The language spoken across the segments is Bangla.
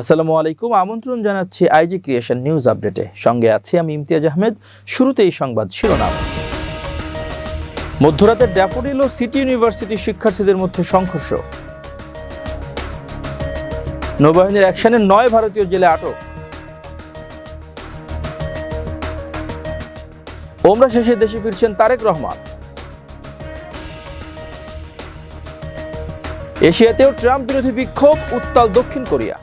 আসসালামু আলাইকুম, আমন্ত্রণ জানাচ্ছি আইজি ক্রিয়েশন নিউজ আপডেটে। সঙ্গে আছি আমি ইমতিয়াজ আহমেদ। শুরুতেই সংবাদ শিরোনাম। মধ্যরাতে ড্যাফোডিল ও সিটি ইউনিভার্সিটি শিক্ষার্থীদের মধ্যে সংঘর্ষ। নৌবাহিনীর অ্যাকশনে নয় ভারতীয় জেলে আটক। ওমরা শেষে দেশে ফিরছেন তারেক রহমান। এশিয়াতেও ট্রাম্প বিরোধী বিক্ষোভ, উত্তাল দক্ষিণ কোরিয়া।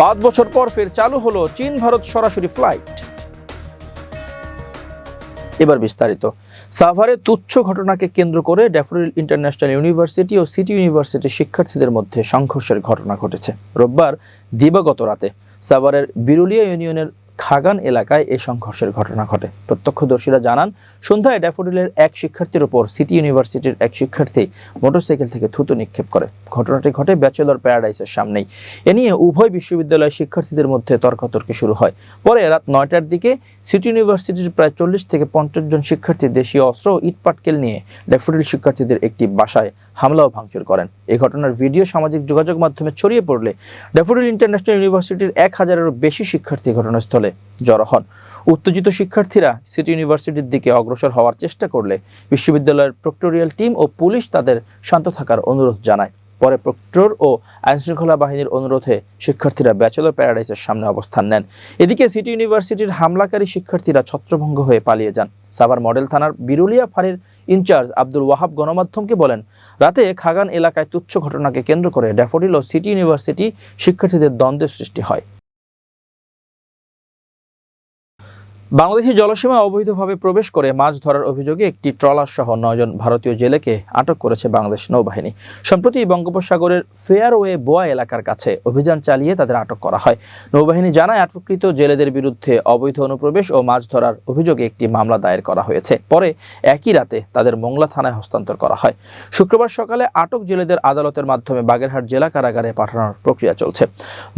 পাঁচ বছর পর ফের চালু হলো চীন ভারত সরাসরি ফ্লাইট। এবার বিস্তারিত। সাভারে তুচ্ছ ঘটনাকে কেন্দ্র করে ড্যাফোডিল ইন্টারন্যাশনাল ইউনিভার্সিটি ও সিটি ইউনিভার্সিটির শিক্ষার্থীদের মধ্যে সংঘর্ষের ঘটনা ঘটেছে। রোববার দিবাগত রাতে সাভারের বিরুলিয়া ইউনিয়নের খাগান এলাকায় এই সংঘর্ষের ঘটনা ঘটে। প্রত্যক্ষদর্শীরা জানান, সন্ধ্যায় ড্যাফোডিলের এক শিক্ষার্থীর ওপর সিটি ইউনিভার্সিটির এক শিক্ষার্থী মোটরসাইকেল থেকে থুতু নিক্ষেপ করে। ঘটনাটি ঘটে ব্যাচেলর প্যারাডাইসের সামনেই। এ নিয়ে উভয় বিশ্ববিদ্যালয়ের শিক্ষার্থীদের মধ্যে তর্কাতর্কি শুরু হয়। পরে রাত নয়টার দিকে সিটি ইউনিভার্সিটির প্রায় চল্লিশ থেকে পঞ্চাশ জন শিক্ষার্থী দেশীয় অস্ত্র ও ইটপাটকেল নিয়ে ড্যাফোডিল শিক্ষার্থীদের একটি বাসায় হামলা ও ভাঙচুর করেন। এই ঘটনার ভিডিও সামাজিক যোগাযোগ মাধ্যমে ছড়িয়ে পড়লে ড্যাফোডিল ইন্টারন্যাশনাল ইউনিভার্সিটির এক হাজারেরও বেশি শিক্ষার্থী ঘটনাস্থলে জড়ো হন। উত্তেজিত শিক্ষার্থীরা সিটি ইউনিভার্সিটির দিকে অগ্রসর হওয়ার চেষ্টা করলে বিশ্ববিদ্যালয়ের প্রক্টোরিয়াল টিম ও পুলিশ তাদের শান্ত থাকার অনুরোধ জানায়। পরে প্রক্টর ও আইনশৃঙ্খলা বাহিনীর অনুরোধে শিক্ষার্থীরা ব্যাচেলর প্যারাডাইসের সামনে অবস্থান নেন। এদিকে সিটি ইউনিভার্সিটির হামলাকারী শিক্ষার্থীরা ছত্রভঙ্গ হয়ে পালিয়ে যান। সাভার মডেল থানার বিরুলিয়া ফাঁড়ির ইনচার্জ আব্দুল ওয়াহাব গণমাধ্যমকে বলেন, রাতে খাগান এলাকায় তুচ্ছ ঘটনাকে কেন্দ্র করে ড্যাফোডিল ও সিটি ইউনিভার্সিটি শিক্ষার্থীদের দ্বন্দ্বের সৃষ্টি হয়। বাংলাদেশি জলসীমা অবৈধভাবে প্রবেশ করে মাছ ধরার অভিযোগে একটি ট্রলার সহ নয়জন ভারতীয় জেলেকে আটক করেছে বাংলাদেশ নৌবাহিনী। সম্প্রতি বঙ্গোপসাগরের ফেয়ারওয়ে বোয়া এলাকার কাছে অভিযান চালিয়ে তাদের আটক করা হয়। নৌবাহিনী জানায়, আটককৃত জেলেদের বিরুদ্ধে অবৈধ অনুপ্রবেশ ও মাছ ধরার অভিযোগে একটি মামলা দায়ের করা হয়েছে। পরে একই রাতে তাদের মোংলা থানায় হস্তান্তর করা হয়। শুক্রবার সকালে আটক জেলেদের আদালতের মাধ্যমে বাগেরহাট জেলা কারাগারে পাঠানোর প্রক্রিয়া চলছে।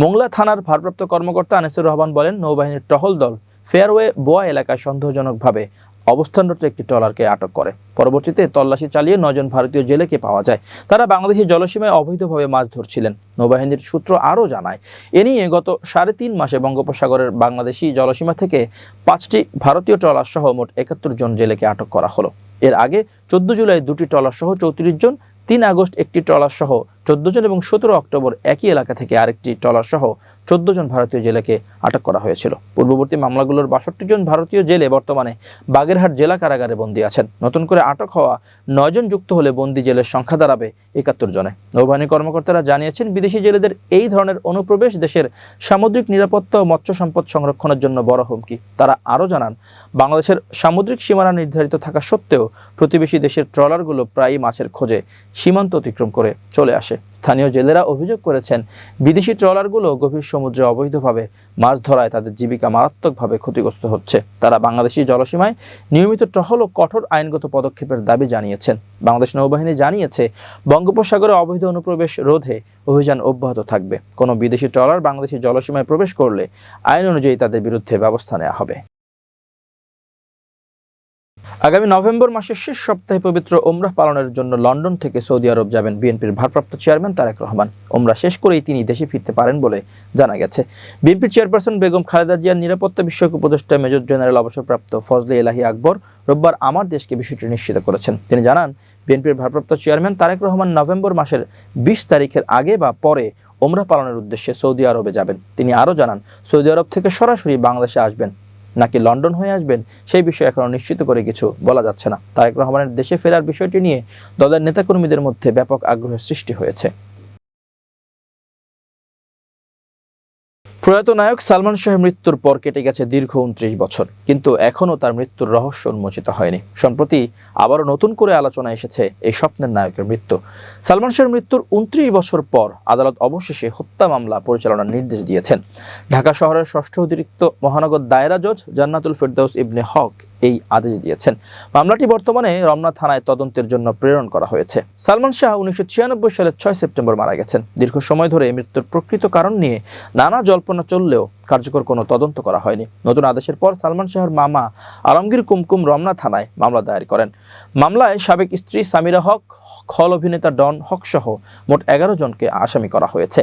মোংলা থানার ভারপ্রাপ্ত কর্মকর্তা আনিসুর রহমান বলেন, নৌবাহিনীর টহল দল ফেয়ারওয়ে বোয়া এলাকায় সন্দেহজনকভাবে অবস্থানরত একটি ট্রলারকে আটক করে। পরবর্তীতে তল্লাশি চালিয়ে নজন ভারতীয় জেলেকে পাওয়া যায়। তারা বাংলাদেশি জলসীমায় অবৈধভাবে মাছ ধরছিলেন। নৌবাহিনীর সূত্র আরও জানায়, এ নিয়ে গত সাড়ে তিন মাসে বঙ্গোপসাগরের বাংলাদেশি জলসীমা থেকে পাঁচটি ভারতীয় ট্রলার সহ মোট একাত্তর জন জেলেকে আটক করা হলো। এর আগে চোদ্দ জুলাই দুটি ট্রলার সহ চৌত্রিশ জন, তিন আগস্ট একটি ট্রলার সহ চোদ্দ জন এবং সতেরো অক্টোবর একই এলাকা থেকে আরেকটি ট্রলার সহ চোদ্দ জন ভারতীয় জেলেকে আটক করা হয়েছিল। পূর্ববর্তী মামলাগুলোর বাষট্টি জন ভারতীয় জেলে বর্তমানে বাগেরহাট জেলা কারাগারে বন্দী আছেন। নতুন করে আটক হওয়া নয় জন যুক্ত হলে বন্দী জেলের সংখ্যা দাঁড়াবে একাত্তর জনে। নৌবাহিনী কর্মকর্তারা জানিয়েছেন, বিদেশি জেলেদের এই ধরনের অনুপ্রবেশ দেশের সামুদ্রিক নিরাপত্তা ও মৎস্য সম্পদ সংরক্ষণের জন্য বড় হুমকি। তারা আরও জানান, বাংলাদেশের সামুদ্রিক সীমানা নির্ধারিত থাকা সত্ত্বেও প্রতিবেশী দেশের ট্রলারগুলো প্রায়ই মাছের খোঁজে সীমান্ত অতিক্রম করে চলে আসে। স্থানীয় জেলেরা অভিযোগ করেছেন, বিদেশি ট্রলারগুলো গভীর সমুদ্রে অবৈধভাবে মাছ ধরায় তাদের জীবিকা মারাত্মকভাবে ক্ষতিগ্রস্ত হচ্ছে। তারা বাংলাদেশি জলসীমায় নিয়মিত টহল ও কঠোর আইনগত পদক্ষেপের দাবি জানিয়েছেন। বাংলাদেশ নৌবাহিনী জানিয়েছে, বঙ্গোপসাগরে অবৈধ অনুপ্রবেশ রোধে অভিযান অব্যাহত থাকবে। কোনো বিদেশি ট্রলার বাংলাদেশি জলসীমায় প্রবেশ করলে আইন অনুযায়ী তাদের বিরুদ্ধে ব্যবস্থা নেওয়া হবে। আগামী নভেম্বর মাসের শেষ সপ্তাহে পবিত্র ওমরাহ পালনের জন্য লন্ডন থেকে সৌদি আরব যাবেন বিএনপির ভারপ্রাপ্ত চেয়ারম্যান তারেক রহমান। ওমরা শেষ করেই তিনি দেশে ফিরতে পারেন বলে জানা গেছে। বিএনপির চেয়ারপারসন বেগম খালেদা জিয়ার নিরাপত্তা বিষয়ক উপদেষ্টা মেজর জেনারেল অবসরপ্রাপ্ত ফজলে এলাহি আকবর রোববার আমার দেশকে বিষয়টি নিশ্চিত করেছেন। তিনি জানান, বিএনপির ভারপ্রাপ্ত চেয়ারম্যান তারেক রহমান নভেম্বর মাসের বিশ তারিখের আগে বা পরে ওমরা পালনের উদ্দেশ্যে সৌদি আরবে যাবেন। তিনি আরও জানান, সৌদি আরব থেকে সরাসরি বাংলাদেশে আসবেন। নাকি লন্ডন হয়ে আসবেন সেই বিষয়ে এখনও নিশ্চিত করে কিছু বলা যাচ্ছে না। তারেক রহমানের দেশে ফেরার বিষয়টি নিয়ে দলের নেতাকর্মীদের মধ্যে ব্যাপক আগ্রহের সৃষ্টি হয়েছে। প্রয়াত নায়ক সালমান শাহের মৃত্যুর পর কেটে গেছে দীর্ঘ উনত্রিশ বছর, কিন্তু এখনও তার মৃত্যুর রহস্য উন্মোচিত হয়নি। সম্প্রতি আবারও নতুন করে আলোচনা এসেছে এই স্বপ্নের নায়কের মৃত্যু। সালমান শাহের মৃত্যুর উনত্রিশ বছর পর আদালত অবশেষে হত্যা মামলা পরিচালনার নির্দেশ দিয়েছেন। ঢাকা শহরের ষষ্ঠ অতিরিক্ত মহানগর দায়রা জজ জান্নাতুল ফেরদাউস ইবনে হক এই আদেশ দিয়েছেন। মামলাটি বর্তমানে রমনা থানায় তদন্তের জন্য প্রেরণ করা হয়েছে। সালমান শাহ উনিশশো সালের ছয় সেপ্টেম্বর মারা গেছেন। দীর্ঘ সময় ধরে মৃত্যুর প্রকৃত কারণ নিয়ে নানা জল্পনা চললেও কার্যকর কোনো তদন্ত করা হয়নি। নতুন আদেশের পর সালমান শাহর মামা আলমগীর কুমকুম রমনা থানায় মামলা দায়ের করেন। মামলায় সাবেক স্ত্রী সামিরা হক খল অভিনেতা ডন হক সহ মোট এগারো জনকে আসামি করা হয়েছে।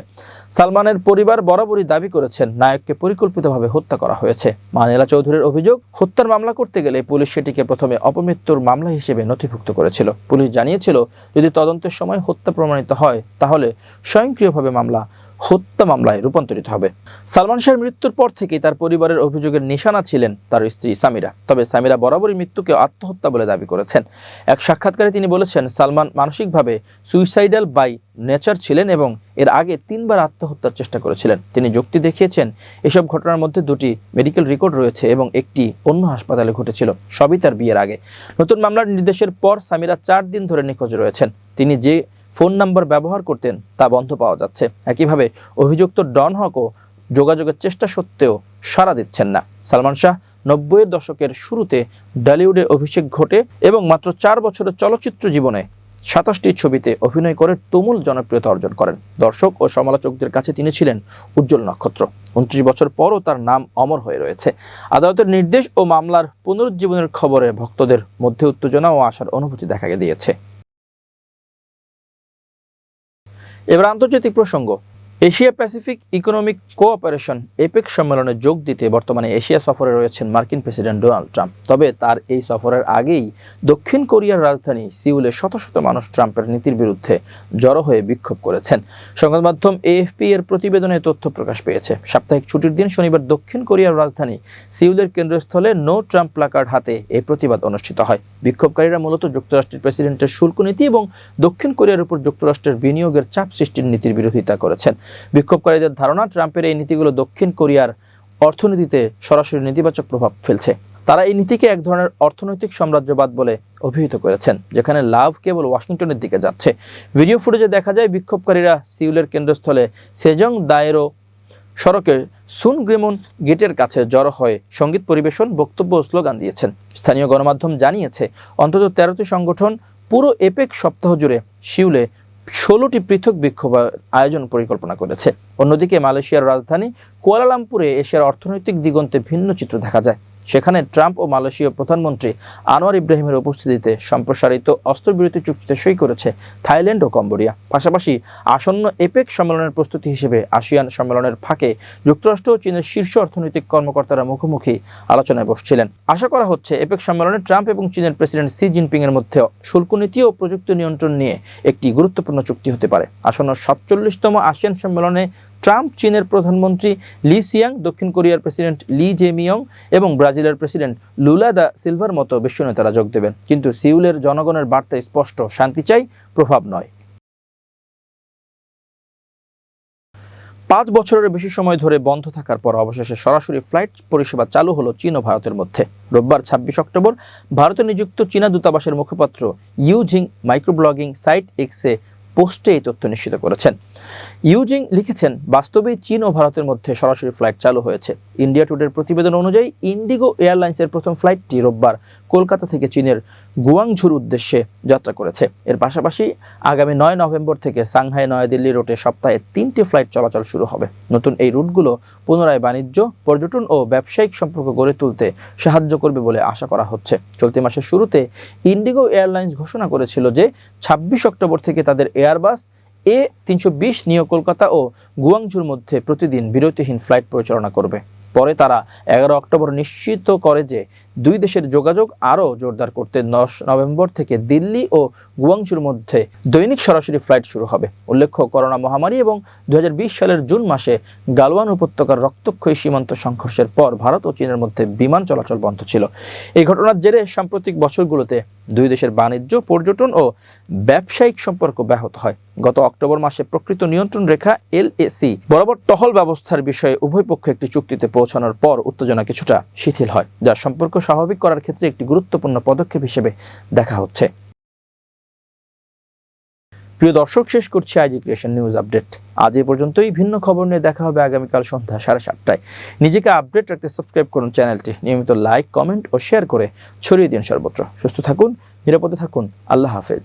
সালমানের পরিবার বরাবরই দাবি করেছেন, নায়ককে পরিকল্পিতভাবে হত্যা করা হয়েছে। মানিলা চৌধুরীর অভিযোগ, হত্যার মামলা করতে গেলে পুলিশ সেটিকে প্রথমে অপমৃত্যুর মামলা হিসেবে নথিভুক্ত করেছিল। পুলিশ জানিয়েছিল, যদি তদন্তের সময় হত্যা প্রমাণিত হয়, তাহলে স্বয়ংক্রিয়ভাবে মামলা হত্যা মামলায় রূপান্তরিত হবে। সালমান শাহের মৃত্যুর পর থেকেই তার পরিবারের অভিযোগের নিশানা ছিলেন তার স্ত্রী সামিরা। তবে সামিরা বরাবরই মৃত্যুকে আত্মহত্যা বলে দাবি করেছেন। এক সাক্ষাৎকারে তিনি বলেছেন, সালমান মানসিকভাবে সুইসাইডাল বাই নেচার ছিলেন এবং এর আগে তিনবার আত্মহত্যার চেষ্টা করেছিলেন। তিনি যুক্তি দেখিয়েছেন, এসব ঘটনার মধ্যে দুটি মেডিকেল রেকর্ড রয়েছে এবং একটি অন্য হাসপাতালে ঘটেছিল। সবই তার বিয়ের আগে। নতুন মামলার নির্দেশের পর সামিরা চার দিন ধরে নিখোঁজ রয়েছেন। তিনি যে ফোন নাম্বার ব্যবহার করতেন তা বন্ধ পাওয়া যাচ্ছে। একইভাবে অভিযুক্ত ডন হকও যোগাযোগের চেষ্টা সত্ত্বেও সাড়া দিচ্ছেন না। সালমান শাহ নব্বইয়ের দশকের শুরুতে বলিউডে অভিষেক ঘটে এবং মাত্র চার বছরের চলচ্চিত্র জীবনে সাতাশটি ছবিতে অভিনয় করে তুমুল জনপ্রিয়তা অর্জন করেন। দর্শক ও সমালোচকদের কাছে তিনি ছিলেন উজ্জ্বল নক্ষত্র। উনত্রিশ বছর পরও তার নাম অমর হয়ে রয়েছে। আদালতের নির্দেশ ও মামলার পুনরুজ্জীবনের খবরে ভক্তদের মধ্যে উত্তেজনা ও আশার অনুভূতি দেখা দিয়েছে। এবার আন্তর্জাতিক প্রসঙ্গ। Asia Pacific economic cooperation APEC সম্মেলনে যোগ দিতে বর্তমানে এশিয়া সফরে রয়েছেন মার্কিন প্রেসিডেন্ট ডোনাল্ড ট্রাম্প। তবে তার এই সফরের আগেই দক্ষিণ কোরিয়ার রাজধানী সিউলে শত শত মানুষ ট্রাম্পের নীতির বিরুদ্ধে জড়ো হয়ে বিক্ষোভ করেছেন। সংবাদ মাধ্যম এএফপি এর প্রতিবেদনে তথ্য প্রকাশ পেয়েছে। সাপ্তাহিক ছুটির দিন শনিবার দক্ষিণ কোরিয়ার রাজধানী সিউলের কেন্দ্রস্থলে নো ট্রাম্প প্লাকার্ড হাতে এই প্রতিবাদ অনুষ্ঠিত হয়। বিক্ষোভকারীরা মূলত যুক্তরাষ্ট্রের প্রেসিডেন্টের শুল্ক নীতি এবং দক্ষিণ কোরিয়ার উপর যুক্তরাষ্ট্রের বিনিয়োগের চাপ সৃষ্টির নীতির বিরোধিতা করেছেন। বিক্ষোভকারীদের ধারণা, ট্রাম্পের এই নীতিগুলো দক্ষিণ কোরিয়ার অর্থনীতিতে সরাসরি নেতিবাচক প্রভাব ফেলছে। তারা এই নীতিকে এক ধরনের অর্থনৈতিক সাম্রাজ্যবাদ বলে অভিহিত করেছেন, যেখানে লাভ কেবল ওয়াশিংটনের দিকে যাচ্ছে। ভিডিও ফুটেজে দেখা যায়, বিক্ষোভকারীরা সিউলের কেন্দ্রস্থলে সেজং দায়েরো সড়কে সুন গ্রেমন গেটের কাছে জড়ো হয়ে সংগীত পরিবেশন বক্তব্য স্লোগান দিয়েছেন। স্থানীয় গণমাধ্যম জানিয়েছে, অন্তত তেরোটি সংগঠন পুরো এপেক সপ্তাহ জুড়ে শিউলে ষোলোটি পৃথক বিক্ষোভ আয়োজন পরিকল্পনা করেছে। অন্যদিকে মালয়েশিয়ার রাজধানী কুয়ালালামপুরে এশিয়ার অর্থনৈতিক দিগন্তে ভিন্ন চিত্র দেখা যায়। সেখানে ট্রাম্প ও মালয়েশীয় প্রধানমন্ত্রী আনোয়ার ইব্রাহিমের উপস্থিতিতে সম্প্রসারিত অস্ত্রবিরতি চুক্তিতে সই করেছে থাইল্যান্ড ও কম্বোডিয়া। পাশাপাশি আসন্ন এপেক সম্মেলনের প্রস্তুতি হিসেবে আসিয়ান সম্মেলনের ফাঁকে যুক্তরাষ্ট্র ও চীনের শীর্ষ অর্থনৈতিক কর্মকর্তারা মুখোমুখি আলোচনায় বসছিলেন। আশা করা হচ্ছে এপেক সম্মেলনে ট্রাম্প এবং চীনের প্রেসিডেন্ট সি জিনপিং এর মধ্যে শুল্ক নীতি ও প্রযুক্তি নিয়ন্ত্রণ নিয়ে একটি গুরুত্বপূর্ণ চুক্তি হতে পারে। আসন্ন সাতচল্লিশতম আসিয়ান সম্মেলনে ট্রাম্প, চীনের প্রধানমন্ত্রী লি সিয়াং, দক্ষিণ কোরিয়ার প্রেসিডেন্ট লি জেমিয়ং এবং ব্রাজিলের প্রেসিডেন্ট লুলা দা সিলভার মতো বিশ্ব নেতারা যোগ দেবেন। কিন্তু সিউলের জনগণের বার্তা স্পষ্ট শান্তি চাই, প্রভাব নয়। পাঁচ বছরের বেশি সময় ধরে বন্ধ থাকার পর অবশেষে সরাসরি ফ্লাইট পরিষেবা চালু হলো চীন ও ভারতের মধ্যে। রোববার ছাব্বিশ অক্টোবর ভারতে নিযুক্ত চীনা দূতাবাসের মুখপাত্র ইউজিং মাইক্রোব্লগিং সাইট এক্সে পোস্টে এই তথ্য নিশ্চিত করেছেন। ইউজিং লিখেছেন, বাস্তবে চীন ও ভারতের মধ্যে সরাসরি ফ্লাইট চালু হয়েছে। ইন্ডিয়া টুডের প্রতিবেদন অনুযায়ী, ইন্ডিগো এয়ারলাইন্সের প্রথম ফ্লাইটটি রোববার কলকাতা থেকে চীনের গুয়াংঝুর উদ্দেশ্যে যাত্রা করেছে। এর পাশাপাশি আগামী নয় নভেম্বর থেকে সাংহাই নয়াদিল্লি রুটে সপ্তাহে তিনটি ফ্লাইট চলাচল শুরু হবে। নতুন এই রুটগুলো পুনরায় বাণিজ্য, পর্যটন ও ব্যবসায়িক সম্পর্ক গড়ে তুলতে সাহায্য করবে বলে আশা করা হচ্ছে। চলতি মাসের শুরুতে ইন্ডিগো এয়ারলাইন্স ঘোষণা করেছিল যে ছাব্বিশ অক্টোবর থেকে তাদের এয়ারবাস এ তিনশো বিশ নিয়ে কলকাতা ও গুয়াংঝুর মধ্যে প্রতিদিন বিরতিহীন ফ্লাইট পরিচালনা করবে। পরে তারা এগারো অক্টোবর নিশ্চিত করে যে দুই দেশের যোগাযোগ আরও জোরদার করতে দশ নভেম্বর থেকে দিল্লি ও গুয়াংচুর মধ্যে দৈনিক সরাসরি ফ্লাইট শুরু হবে। উল্লেখ্য, করোনা মহামারী এবং দু সালের জুন মাসে গালওয়ান উপত্যকার রক্তক্ষয়ী সীমান্ত সংঘর্ষের পর ভারত ও চীনের মধ্যে বিমান চলাচল বন্ধ ছিল। এই ঘটনার জেরে সাম্প্রতিক বছরগুলোতে দুই দেশের বাণিজ্য, পর্যটন ও ব্যবসায়িক সম্পর্ক ব্যাহত হয়। গত অক্টোবর মাসে প্রকৃত নিয়ন্ত্রণ রেখা এলএসি বরাবর টহল ব্যবস্থার বিষয়ে উভয় পক্ষ একটি চুক্তিতে পৌঁছানোর পর উত্তেজনা কিছুটা শিথিল হয় যা সম্পর্ক স্বাভাবিক করার ক্ষেত্রে একটি গুরুত্বপূর্ণ পদক্ষেপ হিসেবে দেখা হচ্ছে। প্রিয় দর্শক, শেষ করছি আইজি ক্রিয়েশন নিউজ আপডেট। আজ এ পর্যন্তই। ভিন্ন খবর নিয়ে দেখা হবে আগামীকাল সন্ধ্যা সাড়ে সাতটায়। নিজেকে আপডেট রাখতে সাবস্ক্রাইব করুন চ্যানেলটি। নিয়মিত লাইক, কমেন্ট ও শেয়ার করে ছড়িয়ে দিন সর্বত্র। সুস্থ থাকুন, নিরাপদে থাকুন। আল্লাহ হাফেজ।